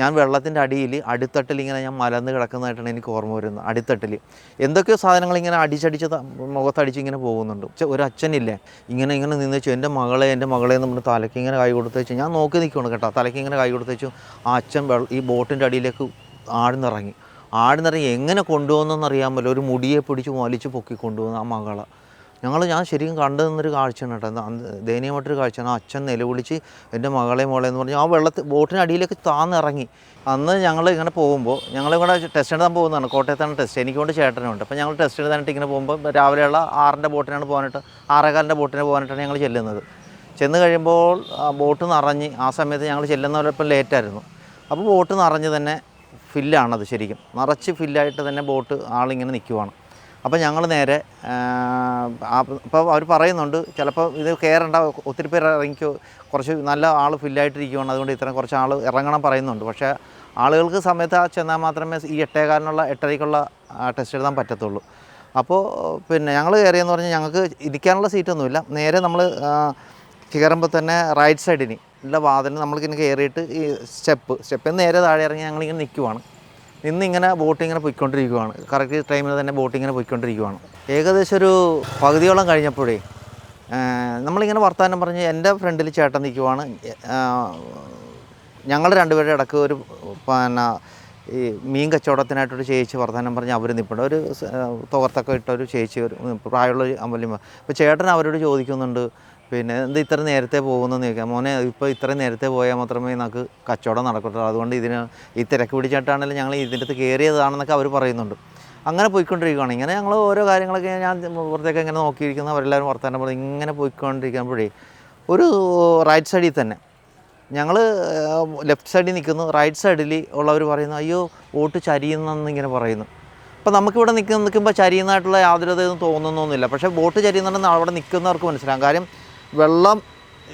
ഞാൻ വെള്ളത്തിന്റെ അടിയിൽ അടിത്തട്ടിൽ ഇങ്ങനെ ഞാൻ മലന്ന് കിടക്കുന്നതായിട്ടാണ് എനിക്ക് ഓർമ്മ വരുന്നത് അടിത്തട്ടിൽ. എന്തൊക്കെയോ സാധനങ്ങൾ ഇങ്ങനെ അടിച്ചടിച്ച് മുഖത്തടിച്ച് ഇങ്ങനെ പോകുന്നുണ്ട്. ഒരു അച്ഛനില്ലേ ഇങ്ങനെ ഇങ്ങനെ നിന്ന് വെച്ചു എന്റെ മകളെ എന്റെ മകളെ നമ്മുടെ തലയ്ക്ക് ഇങ്ങനെ കൈ കൊടുത്ത് വെച്ചു ഞാൻ നോക്കി നിൽക്കുകയാണ് കേട്ടോ. തലയ്ക്ക് ഇങ്ങനെ കൈ കൊടുത്ത് വെച്ചു ആ അച്ഛൻ ഈ ബോട്ടിന്റെ അടിയിലേക്ക് ആടുന്നിറങ്ങി ആടുന്നിറങ്ങി എങ്ങനെ കൊണ്ടുപോകുന്നെന്ന് അറിയാൻ പറ്റില്ല. ഒരു മുടിയെ പിടിച്ച് വലിച്ച് പൊക്കി കൊണ്ടുപോകുന്ന ആ മകളെ. ഞങ്ങൾ ഞാൻ ശരിക്കും കണ്ടു നിന്നൊരു കാഴ്ചയാണ് കേട്ടോ. ദയനീയമായിട്ടൊരു കാഴ്ചയാണ്. അച്ഛൻ നിലവിളിച്ച് എന്റെ മകളെ മോളെ എന്ന് പറഞ്ഞ് ആ വെള്ളത്തിൽ ബോട്ടിന് അടിയിലേക്ക് താന്നിറങ്ങി. അന്ന് ഞങ്ങൾ ഇങ്ങനെ പോകുമ്പോൾ ഞങ്ങൾ ഇവിടെ ടെസ്റ്റ് എഴുതാൻ പോകുന്നതാണ്. കോട്ടയത്താണ് ടെസ്റ്റ്. എനിക്ക് കൊണ്ട് ചേട്ടനുണ്ട്. അപ്പോൾ ഞങ്ങൾ ടെസ്റ്റ് എഴുതാനായിട്ട് ഇങ്ങനെ പോകുമ്പോൾ രാവിലെയുള്ള ആറിന്റെ ബോട്ടിനാണ് പോകാനായിട്ട് ആറേകാലിന്റെ ബോട്ടിന് പോകാനായിട്ടാണ് ഞങ്ങൾ ചെല്ലുന്നത്. ചെന്ന് കഴിയുമ്പോൾ ആ ബോട്ട് നിറഞ്ഞ് ആ സമയത്ത് ഞങ്ങൾ ചെല്ലുന്നവരപ്പം ലേറ്റായിരുന്നു. അപ്പോൾ ബോട്ട് നിറഞ്ഞ് തന്നെ ഫില്ലാണത് ശരിക്കും. നിറച്ച് ഫില്ലായിട്ട് തന്നെ ബോട്ട് ആളിങ്ങനെ നിൽക്കുവാണ്. അപ്പോൾ ഞങ്ങൾ നേരെ അപ്പോൾ അവർ പറയുന്നുണ്ട് ചിലപ്പോൾ ഇത് കയറേണ്ട ഒത്തിരി പേര് ഇറങ്ങിക്കോ കുറച്ച് നല്ല ആൾ ഫില്ലായിട്ടിരിക്കുകയാണ് അതുകൊണ്ട് ഇത്രയും കുറച്ച് ആൾ ഇറങ്ങണം പറയുന്നുണ്ട്. പക്ഷേ ആളുകൾക്ക് സമയത്ത് ചെന്നാൽ മാത്രമേ ഈ എട്ടേകാലിനുള്ള എട്ടരയ്ക്കുള്ള ടെസ്റ്റ് എഴുതാൻ പറ്റത്തുള്ളൂ. അപ്പോൾ പിന്നെ ഞങ്ങൾ കയറിയെന്ന് പറഞ്ഞാൽ ഞങ്ങൾക്ക് ഇരിക്കാനുള്ള സീറ്റൊന്നുമില്ല. നേരെ നമ്മൾ കയറുമ്പോൾ തന്നെ റൈറ്റ് സൈഡിന് ഉള്ള വാതിൽ നമ്മൾക്കിങ്ങനെ കയറിയിട്ട് ഈ സ്റ്റെപ്പ് സ്റ്റെപ്പിൽ നേരെ താഴെ ഇറങ്ങി ഞങ്ങളിങ്ങനെ നിൽക്കുവാണ് നിന്ന് ഇങ്ങനെ ബോട്ട് ഇങ്ങനെ പോയിക്കൊണ്ടിരിക്കുകയാണ് കറക്റ്റ് ടൈമിൽ തന്നെ ബോട്ട് ഇങ്ങനെ പോയിക്കൊണ്ടിരിക്കുകയാണ് ഏകദേശം ഒരു പകുതിയോളം കഴിഞ്ഞപ്പോഴേ നമ്മളിങ്ങനെ വർത്തമാനം പറഞ്ഞ് എന്റെ ഫ്രണ്ടിൽ ചേട്ടൻ നിൽക്കുവാണ് ഞങ്ങൾ രണ്ടുപേരുടെ ഇടയ്ക്ക് ഒരു പിന്നെ ഈ മീൻ കച്ചവടത്തിനായിട്ടൊരു ചേച്ചി വർത്തമാനം പറഞ്ഞ് അവർ നിൽപ്പുണ്ട് ഒരു തുകർത്തൊക്കെ ഇട്ട ഒരു ചേച്ചി ഒരു പ്രായമുള്ള അമ്പലം. അപ്പോൾ ചേട്ടൻ അവരോട് ചോദിക്കുന്നുണ്ട് പിന്നെ എന്ത് ഇത്ര നേരത്തെ പോകുന്നെന്ന് ചോദിക്കാം. മോനെ ഇപ്പോൾ ഇത്ര നേരത്തെ പോയാൽ മാത്രമേ നമുക്ക് കച്ചവടം നടക്കത്തുള്ളൂ. അതുകൊണ്ട് ഇതിന് ഈ തിരക്ക് പിടിച്ചിട്ടാണെങ്കിലും ഞങ്ങൾ ഇതിന്റെ അടുത്ത് കയറിയതാണെന്നൊക്കെ അവർ പറയുന്നുണ്ട്. അങ്ങനെ പോയിക്കൊണ്ടിരിക്കുകയാണ് ഇങ്ങനെ ഞങ്ങൾ ഓരോ കാര്യങ്ങളൊക്കെ ഞാൻ പുറത്തേക്ക് ഇങ്ങനെ നോക്കിയിരിക്കുന്ന. അവരെല്ലാവരും വർത്തമാനം പറഞ്ഞു ഇങ്ങനെ പോയിക്കൊണ്ടിരിക്കുമ്പോഴേ ഒരു റൈറ്റ് സൈഡിൽ തന്നെ ഞങ്ങൾ ലെഫ്റ്റ് സൈഡിൽ നിൽക്കുന്നു. റൈറ്റ് സൈഡിൽ ഉള്ളവർ പറയുന്നു അയ്യോ വോട്ട് ചരിയുന്നെന്ന് ഇങ്ങനെ പറയുന്നു. അപ്പോൾ നമുക്കിവിടെ നിൽക്കുന്ന നിൽക്കുമ്പോൾ ചരിയുന്നതായിട്ടുള്ള യാതൊരു ഇതൊന്നും തോന്നുന്നൊന്നുമില്ല. പക്ഷേ ബോട്ട് ചരിയുന്നുണ്ടെന്ന് അവിടെ നിൽക്കുന്നവർക്ക് മനസ്സിലാകും കാര്യം വെള്ളം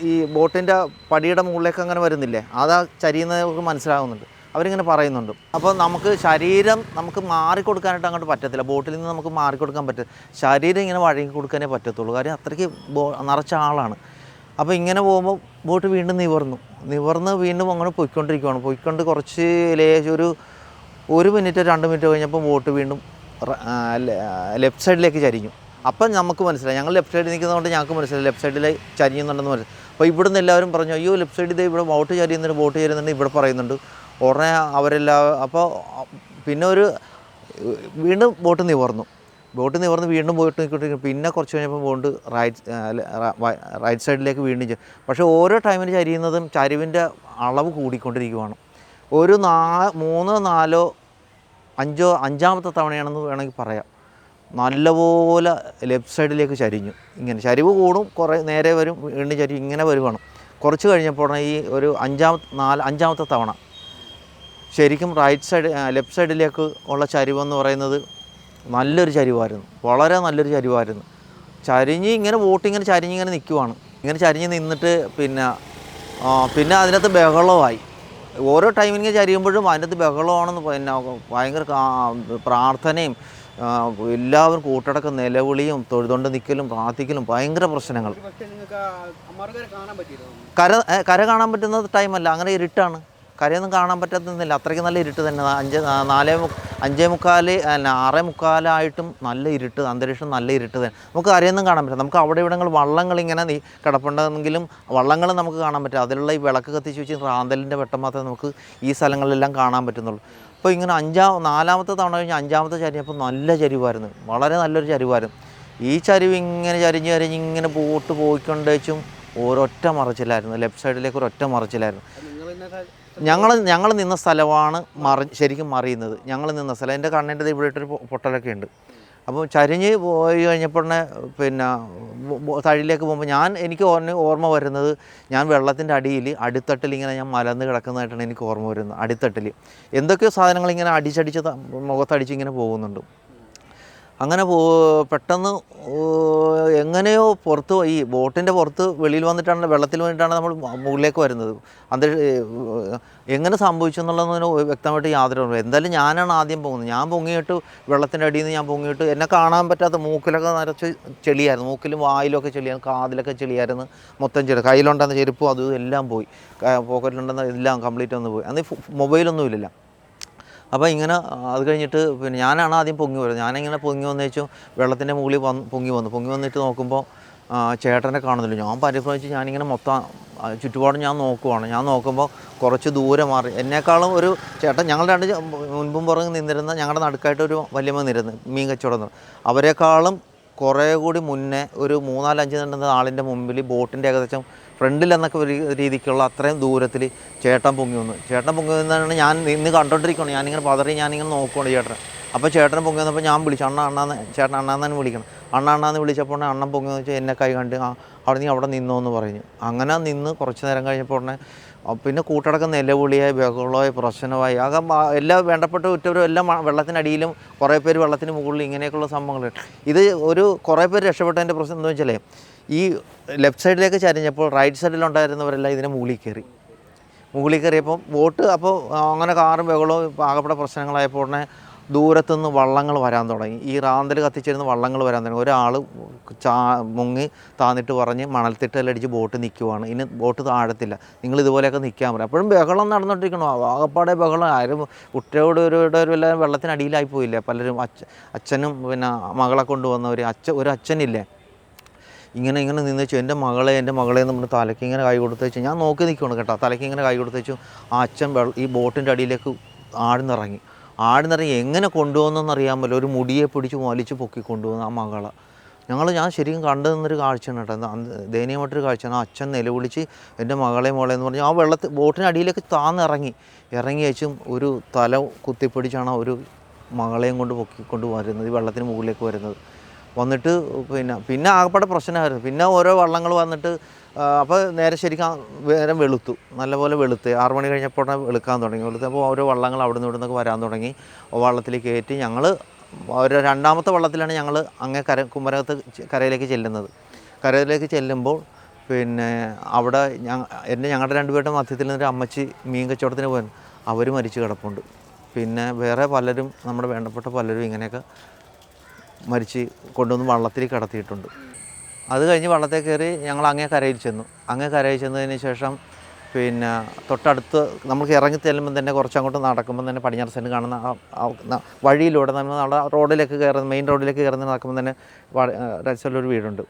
ഈ ബോട്ടിന്റെ പടിയുടെ മുകളിലേക്ക് അങ്ങനെ വരുന്നില്ലേ? അതാ ചരിയുന്നവർക്ക് മനസ്സിലാകുന്നുണ്ട് അവരിങ്ങനെ പറയുന്നുണ്ട്. അപ്പോൾ നമുക്ക് ശരീരം നമുക്ക് മാറിക്കൊടുക്കാനായിട്ട് അങ്ങോട്ട് പറ്റത്തില്ല. ബോട്ടിൽ നിന്ന് നമുക്ക് മാറിക്കൊടുക്കാൻ പറ്റില്ല ശരീരം ഇങ്ങനെ വഴങ്ങി കൊടുക്കാനേ പറ്റത്തുള്ളൂ. കാര്യം അത്രയ്ക്ക് ബോ നിറച്ച ആളാണ്. അപ്പോൾ ഇങ്ങനെ പോകുമ്പോൾ ബോട്ട് വീണ്ടും നിവർന്നു. നിവർന്ന് വീണ്ടും അങ്ങനെ പോയിക്കൊണ്ടിരിക്കുകയാണ് പൊയ്ക്കൊണ്ട് കുറച്ച് ലേശം ഒരു ഒരു മിനിറ്റ് രണ്ട് മിനിറ്റ് കഴിഞ്ഞപ്പോൾ ബോട്ട് വീണ്ടും ലെഫ്റ്റ് സൈഡിലേക്ക് ചരിഞ്ഞു. അപ്പം നമുക്ക് മനസ്സിലായി. ഞങ്ങൾ ലെഫ്റ്റ് സൈഡിൽ നിൽക്കുന്നതുകൊണ്ട് ഞങ്ങൾക്ക് മനസ്സിലായി. ലെഫ്റ്റ് സൈഡിൽ ചരിയുന്നുണ്ടെന്ന് മനസ്സിലായി. അപ്പോൾ ഇവിടുന്ന് എല്ലാവരും പറഞ്ഞു അയ്യോ ലെഫ്റ്റ് സൈഡിൽ ഇവിടെ വോട്ട് ചരിയുന്നുണ്ട് വോട്ട് ചരിയുന്നുണ്ട് ഇവിടെ പറയുന്നുണ്ട്. ഉടനെ അവരെല്ലാം അപ്പോൾ പിന്നെ ഒരു വീണ്ടും ബോട്ട് നിവർന്നു. ബോട്ട് നിവർന്ന് വീണ്ടും പോയിട്ട് നിൽക്കിട്ട് പിന്നെ കുറച്ച് കഴിഞ്ഞപ്പോൾ ബോണ്ട് റൈറ്റ് റൈറ്റ് സൈഡിലേക്ക് വീണ്ടും ചെയ്യും പക്ഷേ ഓരോ ടൈമിൽ ചരിയുന്നതും ചരിവിന്റെ അളവ് കൂടിക്കൊണ്ടിരിക്കുവാണ്. ഒരു നാ മൂന്നോ നാലോ അഞ്ചോ അഞ്ചാമത്തെ തവണയാണെന്ന് വേണമെങ്കിൽ പറയാം. നല്ലപോലെ ലെഫ്റ്റ് സൈഡിലേക്ക് ചരിഞ്ഞു. ഇങ്ങനെ ചരിവ് കൂടും കുറേ നേരെ വരും വീണ്ടും ചരിവ് ഇങ്ങനെ വരുവാണ്. കുറച്ച് കഴിഞ്ഞപ്പോൾ ഈ ഒരു അഞ്ചാമത്തെ നാല് അഞ്ചാമത്തെ തവണ ശരിക്കും റൈറ്റ് സൈഡ് ലെഫ്റ്റ് സൈഡിലേക്ക് ഉള്ള ചരിവെന്ന് പറയുന്നത് നല്ലൊരു ചരിവായിരുന്നു. വളരെ നല്ലൊരു ചരിവായിരുന്നു. ചരിഞ്ഞ് ഇങ്ങനെ ബോട്ട് ഇങ്ങനെ ചരിഞ്ഞ് ഇങ്ങനെ നിൽക്കുവാണ് ഇങ്ങനെ ചരിഞ്ഞ് നിന്നിട്ട് പിന്നെ പിന്നെ അതിനകത്ത് ബഹളമായി. ഓരോ ടൈമിങ്ങനെ ചരിയുമ്പോഴും അതിനകത്ത് ബഹളമാണെന്ന് പിന്നെ ഭയങ്കര പ്രാർത്ഥനയും എല്ലാവരും കൂട്ടടക്കം നിലവിളിയും തൊഴുതുകൊണ്ട് നിൽക്കലും പ്രാർത്ഥിക്കലും ഭയങ്കര പ്രശ്നങ്ങൾ. കര കര കാണാൻ പറ്റുന്ന ടൈമല്ല അങ്ങനെ ഇരുട്ടാണ്. കരയൊന്നും കാണാൻ പറ്റുന്നില്ല അത്രയ്ക്ക് നല്ല ഇരുട്ട് തന്നെ. അഞ്ച് നാലേ അഞ്ചേ മുക്കാൽ അല്ല ആറേ മുക്കാലായിട്ടും നല്ല ഇരുട്ട് അന്തരീക്ഷം നല്ല ഇരുട്ട് തന്നെ. നമുക്ക് കരയൊന്നും കാണാൻ പറ്റില്ല. നമുക്ക് അവിടെ ഇവിടങ്ങൾ വള്ളങ്ങൾ ഇങ്ങനെ നീ കിടപ്പുണ്ടെങ്കിലും വള്ളങ്ങൾ നമുക്ക് കാണാൻ പറ്റും അതിലുള്ള ഈ വിളക്ക് കത്തിച്ച് വെച്ച് റാന്തലിന്റെ വെട്ടം മാത്രമേ നമുക്ക് ഈ സ്ഥലങ്ങളിലെല്ലാം കാണാൻ പറ്റുന്നുള്ളൂ. അപ്പോൾ ഇങ്ങനെ അഞ്ചാ നാലാമത്തെ തവണ കഴിഞ്ഞ് അഞ്ചാമത്തെ ചരിഞ്ഞപ്പോൾ നല്ല ചരിവായിരുന്നു. വളരെ നല്ലൊരു ചരിവായിരുന്നു. ഈ ചരിവ് ഇങ്ങനെ ചരിഞ്ഞ് ചരിഞ്ഞ് ഇങ്ങനെ പോട്ട് പോയിക്കൊണ്ടേച്ചും ഒരൊറ്റ മറച്ചിലായിരുന്നു. ലെഫ്റ്റ് സൈഡിലേക്ക് ഒരൊറ്റ മറച്ചിലായിരുന്നു. ഞങ്ങൾ ഞങ്ങൾ നിന്ന സ്ഥലമാണ് മറി ശരിക്കും മറിയുന്നത് ഞങ്ങൾ നിന്ന സ്ഥലം. എന്റെ കണ്ണിന്റെ ഇവിടെ ഇട്ടൊരു പൊട്ടലൊക്കെ ഉണ്ട്. അപ്പോൾ ചരിഞ്ഞ് പോയി കഴിഞ്ഞപ്പോഴേ പിന്നെ തഴിലേക്ക് പോകുമ്പോൾ ഞാൻ എനിക്ക് ഓർമ്മ വരുന്നത് ഞാൻ വെള്ളത്തിന്റെ അടിയിൽ അടിത്തട്ടിൽ ഇങ്ങനെ ഞാൻ മലന്ന് കിടക്കുന്നതായിട്ടാണ് എനിക്ക് ഓർമ്മ വരുന്നത്. അടിത്തട്ടിൽ. എന്തൊക്കെയോ സാധനങ്ങൾ ഇങ്ങനെ അടിച്ചടിച്ച് മുഖത്തടിച്ച് ഇങ്ങനെ പോകുന്നുണ്ട്. അങ്ങനെ പോ പെട്ടെന്ന് എങ്ങനെയോ പുറത്ത് ഈ ബോട്ടിന്റെ പുറത്ത് വെളിയിൽ വന്നിട്ടാണ് വെള്ളത്തിൽ വന്നിട്ടാണ് നമ്മൾ മുകളിലേക്ക് വരുന്നത്. അന്തരീ എങ്ങനെ സംഭവിച്ചു എന്നുള്ളതിന് വ്യക്തമായിട്ട് യാതൊരു. എന്തായാലും ഞാനാണ് ആദ്യം പോകുന്നത് ഞാൻ പൊങ്ങിയിട്ട് വെള്ളത്തിന്റെ അടിയിൽ നിന്ന് ഞാൻ പൊങ്ങിയിട്ട് എന്നെ കാണാൻ പറ്റാത്ത മൂക്കിലൊക്കെ നിറച്ച് ചെളിയായിരുന്നു. മൂക്കിലും വായിലൊക്കെ ചെളിയായിരുന്നു. കാതിലൊക്കെ ചെളിയായിരുന്നു മൊത്തം ചെളി. കയ്യിലുണ്ടെന്ന ചെരുപ്പും അതും എല്ലാം പോയി. പോക്കറ്റിലുണ്ടെന്ന് എല്ലാം കംപ്ലീറ്റ് ഒന്ന് പോയി. അന്ന് മൊബൈലൊന്നും ഇല്ലല്ലോ. അപ്പോൾ ഇങ്ങനെ അത് കഴിഞ്ഞിട്ട് പിന്നെ ഞാനാണ് ആദ്യം പൊങ്ങി വരുന്നത് ഞാനിങ്ങനെ പൊങ്ങി വന്നു വെച്ചു വെള്ളത്തിന്റെ മുകളിൽ വന്ന് പൊങ്ങി വന്നു. പൊങ്ങി വന്നിട്ട് നോക്കുമ്പോൾ ചേട്ടനെ കാണുന്നില്ല. ഞാൻ പരിഭ്രമിച്ച് ഞാനിങ്ങനെ മൊത്തം ചുറ്റുപാടും ഞാൻ നോക്കുവാണ്. ഞാൻ നോക്കുമ്പോൾ കുറച്ച് ദൂരെ മാറി. എന്നെക്കാളും ഒരു ചേട്ടൻ ഞങ്ങൾ രണ്ട് മുൻപും പുറകെ നിന്നിരുന്ന ഞങ്ങളുടെ നടുക്കായിട്ട് ഒരു വല്യമ്മ നിരുന്ന് മീൻ കച്ചവടം. അവരെക്കാളും കുറേ കൂടി മുന്നേ ഒരു മൂന്നാലഞ്ച് നിന്നുന്ന ആളിന്റെ മുമ്പിൽ ബോട്ടിന്റെ ഏകദേശം ഫ്രണ്ടിൽ എന്നൊക്കെ ഒരു രീതിക്കുള്ള അത്രയും ദൂരത്തിൽ ചേട്ടൻ പൊങ്ങി വന്നു. ചേട്ടൻ പൊങ്ങി വന്നാണ് ഞാൻ നിന്ന് കണ്ടോണ്ടിരിക്കണം ഞാനിങ്ങനെ പതറി ഞാനിങ്ങനെ നോക്കുകയാണ് ചേട്ടൻ അപ്പോൾ ചേട്ടൻ പൊങ്ങി വന്നപ്പോൾ ഞാൻ വിളിച്ചു അണ്ണ അണ്ണാന്ന് ചേട്ടൻ അണ്ണാന്നാണ് വിളിക്കണം. അണ്ണ അണ്ണാന്ന് വിളിച്ചപ്പോൾ അണ്ണൻ പൊങ്ങി വെച്ചാൽ എന്നെ കൈ കണ്ട് ആ അവിടെ നീ അവിടെ നിന്നോ എന്ന് പറഞ്ഞു. അങ്ങനെ നിന്ന് കുറച്ച് നേരം കഴിഞ്ഞപ്പോൾ ഉടനെ പിന്നെ കൂട്ടടക്കം നിലവിളിയായി ബഹളമായി പ്രശ്നമായി. ആകെ എല്ലാ വേണ്ടപ്പെട്ട ഉറ്റവരും എല്ലാം വെള്ളത്തിനടിയിലും കുറേ പേര് വെള്ളത്തിന് മുകളിൽ ഇങ്ങനെയൊക്കെയുള്ള സംഭവങ്ങൾ ഇത് ഒരു കുറേ പേര് രക്ഷപ്പെട്ടതിന്റെ പ്രശ്നം എന്താ വെച്ചാലേ ഈ ലെഫ്റ്റ് സൈഡിലേക്ക് ചരിഞ്ഞപ്പോൾ റൈറ്റ് സൈഡിലുണ്ടായിരുന്നവരെല്ലാം ഇതിനെ മുകളിൽ കയറി. മുകളിൽ കയറിയപ്പോൾ ബോട്ട് അപ്പോൾ അങ്ങനെ കാറും ബഹളവും പാകപ്പെട്ട പ്രശ്നങ്ങളായപ്പോൾ ഉടനെ ദൂരത്തുനിന്ന് വള്ളങ്ങൾ വരാൻ തുടങ്ങി. ഈ റാന്തൽ കത്തിച്ചിരുന്ന വള്ളങ്ങൾ വരാൻ തുടങ്ങി. ഒരാൾ ചാ മുങ്ങി താന്നിട്ട് പറഞ്ഞ് മണൽത്തിട്ടലടിച്ച് ബോട്ട് നിൽക്കുവാണ് ഇനി ബോട്ട് താഴത്തില്ല. നിങ്ങൾ ഇതുപോലെയൊക്കെ നിൽക്കാൻ പറയും അപ്പോഴും ബഹളം നടന്നുകൊണ്ടിരിക്കണോ ആകപ്പാടെ ബഹളം. ആരും കുട്ടിയോട് ഒരു ഒരു എല്ലാം വെള്ളത്തിനടിയിലായി പോയില്ലേ? പലരും അച്ഛ അച്ഛനും പിന്നെ മകളെ കൊണ്ടുവന്നവർ അച്ഛ ഒരു അച്ഛനില്ലേ? ഇങ്ങനെ ഇങ്ങനെ നിന്ന് വെച്ചു എന്റെ മകളെ എന്റെ മകളെ നമ്മൾ തലയ്ക്ക് ഇങ്ങനെ കൈ കൊടുത്ത് വെച്ചു ഞാൻ നോക്കി നിൽക്കുകയാണ് കേട്ടോ. തലയ്ക്ക് ഇങ്ങനെ കൈ കൊടുത്ത് വെച്ചു. ആ അച്ഛൻ ഈ ബോട്ടിന്റെ അടിയിലേക്ക് ആടുന്നിറങ്ങി ആടുന്നിറങ്ങി എങ്ങനെ കൊണ്ടുപോകുന്നെന്ന് അറിയാൻ പറ്റില്ല. ഒരു മുടിയെ പിടിച്ച് വലിച്ച് പൊക്കി കൊണ്ടുപോകുന്ന ആ മകളെ. ഞങ്ങൾ ഞാൻ ശരിക്കും കണ്ടു നിന്നൊരു കാഴ്ചയാണ് കേട്ടോ. ദയനീയമായിട്ടൊരു കാഴ്ചയാണ്. അച്ഛൻ നിലവിളിച്ച് എന്റെ മകളെ മോളെ എന്ന് പറഞ്ഞ് ആ വെള്ളത്തിൽ ബോട്ടിന്റെ അടിയിലേക്ക് താന്നിറങ്ങി. ഇറങ്ങി വെച്ചും ഒരു തല കുത്തിപ്പിടിച്ചാണ് ഒരു മകളെയും കൊണ്ട് പൊക്കിക്കൊണ്ട് വരുന്നത് ഈ വെള്ളത്തിന് മുകളിലേക്ക് വരുന്നത്. വന്നിട്ട് പിന്നെ പിന്നെ ആകപ്പാടെ പ്രശ്നമായിരുന്നു. പിന്നെ ഓരോ വള്ളങ്ങൾ വന്നിട്ട് അപ്പോൾ നേരെ ശരിക്കും നേരം വെളുത്തു. നല്ലപോലെ വെളുത്ത്. ആറ് മണി കഴിഞ്ഞപ്പോൾ വെളുക്കാൻ തുടങ്ങി. വെളുത്ത് അപ്പോൾ ഓരോ വള്ളങ്ങൾ അവിടെ നിന്ന് ഇവിടെ നിന്നൊക്കെ വരാൻ തുടങ്ങി. വള്ളത്തിൽ കയറ്റി ഞങ്ങൾ ഒരു രണ്ടാമത്തെ വള്ളത്തിലാണ് ഞങ്ങൾ അങ്ങേ കര കുമരകത്ത് കരയിലേക്ക് ചെല്ലുന്നത്. കരയിലേക്ക് ചെല്ലുമ്പോൾ പിന്നെ അവിടെ ഞ എന്റെ ഞങ്ങളുടെ രണ്ടുപേരുടെ മധ്യത്തിൽ നിന്നൊരു അമ്മച്ചി മീൻ കച്ചവടത്തിന് പോയി അവർ മരിച്ചു കിടപ്പുണ്ട്. പിന്നെ വേറെ പലരും നമ്മുടെ വേണ്ടപ്പെട്ട പലരും ഇങ്ങനെയൊക്കെ മരിച്ച് കൊണ്ടുവന്ന് വള്ളത്തിൽ കടത്തിയിട്ടുണ്ട്. അത് കഴിഞ്ഞ് വള്ളത്തിൽ കയറി ഞങ്ങൾ അങ്ങേ കരയിൽ ചെന്നു. അങ്ങേ കരയിൽ ചെന്നതിന് ശേഷം പിന്നെ തൊട്ടടുത്ത് നമുക്ക് ഇറങ്ങി ചെല്ലുമ്പോൾ തന്നെ കുറച്ച് അങ്ങോട്ട് നടക്കുമ്പോൾ തന്നെ പടിഞ്ഞാറ് സൈഡ് കാണുന്ന ആ- ആ വഴിയിലൂടെ നമ്മൾ നമ്മുടെ റോഡിലേക്ക് കയറുന്ന മെയിൻ റോഡിലേക്ക് കയറുന്ന നടക്കുമ്പോൾ തന്നെ രസമുള്ളൊരു വീടുണ്ട്.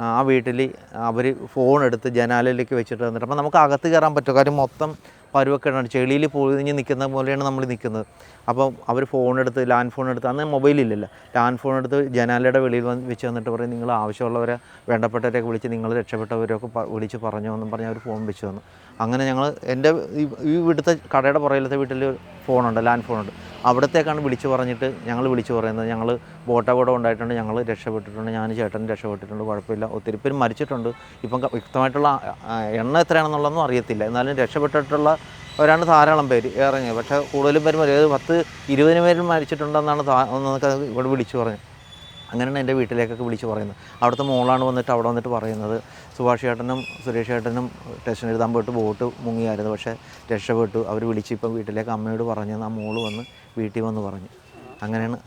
ആ വീട്ടിൽ അവർ ഫോൺ എടുത്ത് ജനാലയിലേക്ക് വെച്ചിട്ട് വന്നിട്ട് അപ്പോൾ നമുക്ക് അകത്ത് കയറാൻ പറ്റും. കാര്യം മൊത്തം പരുവക്കേടാണ് ചെളിയിൽ പൊഴിഞ്ഞ് നിൽക്കുന്ന പോലെയാണ് നമ്മൾ നിൽക്കുന്നത്. അപ്പം അവർ ഫോൺ എടുത്ത് ലാൻഡ് ഫോൺ എടുത്ത് അന്ന് മൊബൈലില്ലല്ലോ ലാൻഡ് ഫോൺ എടുത്ത് ജനാലയുടെ വെളിയിൽ വന്ന് വെച്ച് വന്നിട്ട് പറയും നിങ്ങൾ ആവശ്യമുള്ളവരെ വേണ്ടപ്പെട്ടവരെയൊക്കെ വിളിച്ച് നിങ്ങൾ രക്ഷപ്പെട്ടവരൊക്കെ വിളിച്ച് പറഞ്ഞു എന്നും പറഞ്ഞ് അവർ ഫോൺ വെച്ച് തന്നു. അങ്ങനെ ഞങ്ങൾ എന്റെ ഈ- ഈ വീട്ടിലത്തെ കടയുടെ പുറയിലത്തെ വീട്ടിൽ ഫോണുണ്ട് ലാൻഡ് ഫോണുണ്ട്. അവിടത്തേക്കാണ് വിളിച്ച് പറഞ്ഞിട്ട് ഞങ്ങൾ വിളിച്ച് പറയുന്നത്. ഞങ്ങൾ ബോട്ടപകടം ഉണ്ടായിട്ടുണ്ട് ഞങ്ങൾ രക്ഷപ്പെട്ടിട്ടുണ്ട് ഞാൻ ചേട്ടൻ രക്ഷപ്പെട്ടിട്ടുണ്ട് കുഴപ്പമില്ല. ഒത്തിരി പേര് മരിച്ചിട്ടുണ്ട്. ഇപ്പം വ്യക്തമായിട്ടുള്ള എണ്ണ എത്രയാണെന്നുള്ളതൊന്നും അറിയത്തില്ല. എന്നാലും രക്ഷപ്പെട്ടിട്ടുള്ള ഒരാണ് ധാരാളം പേര് ഇറങ്ങി പക്ഷേ കൂടുതലും പേര് ഏത് പത്ത് ഇരുപതിന് പേരും മരിച്ചിട്ടുണ്ടെന്നാണ് ഇവിടെ വിളിച്ചു പറഞ്ഞത്. അങ്ങനെയാണ് എന്റെ വീട്ടിലേക്കൊക്കെ വിളിച്ച് പറയുന്നത്. അവിടുത്തെ മോളാണ് വന്നിട്ട് അവിടെ വന്നിട്ട് പറയുന്നത്. സുഭാഷ് ചേട്ടനും സുരേഷ് ചേട്ടനും ടെസ്റ്റ് എഴുതാൻ പോയിട്ട് ബോട്ട് മുങ്ങിയായിരുന്നു. പക്ഷേ രക്ഷപ്പെട്ടു. അവർ വിളിച്ച് ഇപ്പം വീട്ടിലേക്ക് അമ്മയോട് പറഞ്ഞു ആ മോൾ വന്ന് വീട്ടിൽ വന്ന് പറഞ്ഞു. അങ്ങനെയാണ്